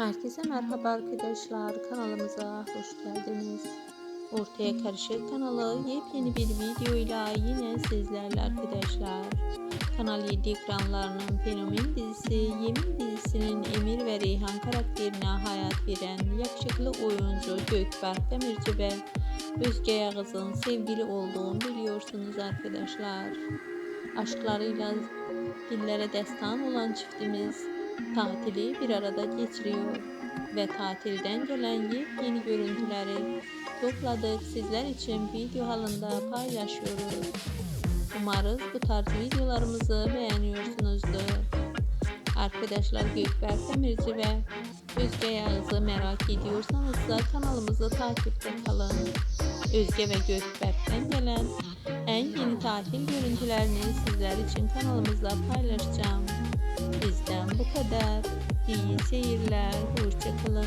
Herkese merhaba arkadaşlar. Kanalımıza hoş geldiniz. Ortaya Karışık kanalı yepyeni bir videoyla yine sizlerle arkadaşlar. Kanal 7 ekranlarının fenomen dizisi Yemin dizisinin Emir ve Reyhan karakterine hayat veren yakışıklı oyuncu Gökberk Demirci ve Özge Yağız'ın sevgili olduğunu biliyorsunuz arkadaşlar. Aşklarıyla dillere destan olan çiftimiz tatili bir arada geçiriyor ve tatilden gelen yepyeni görüntüleri topladık sizler için video halinde paylaşıyoruz. Umarız bu tarz videolarımızı beğeniyorsunuzdur. Arkadaşlar Gökberk Demirci ve Özge Yağız'ı merak ediyorsanız da kanalımızı takipte kalın. Özge ve Gökberk'ten gelen en yeni tatil görüntülerini sizler için kanalımızda paylaşacağım. Bizden bu kadar. İyi seyirler. Hoşçakalın.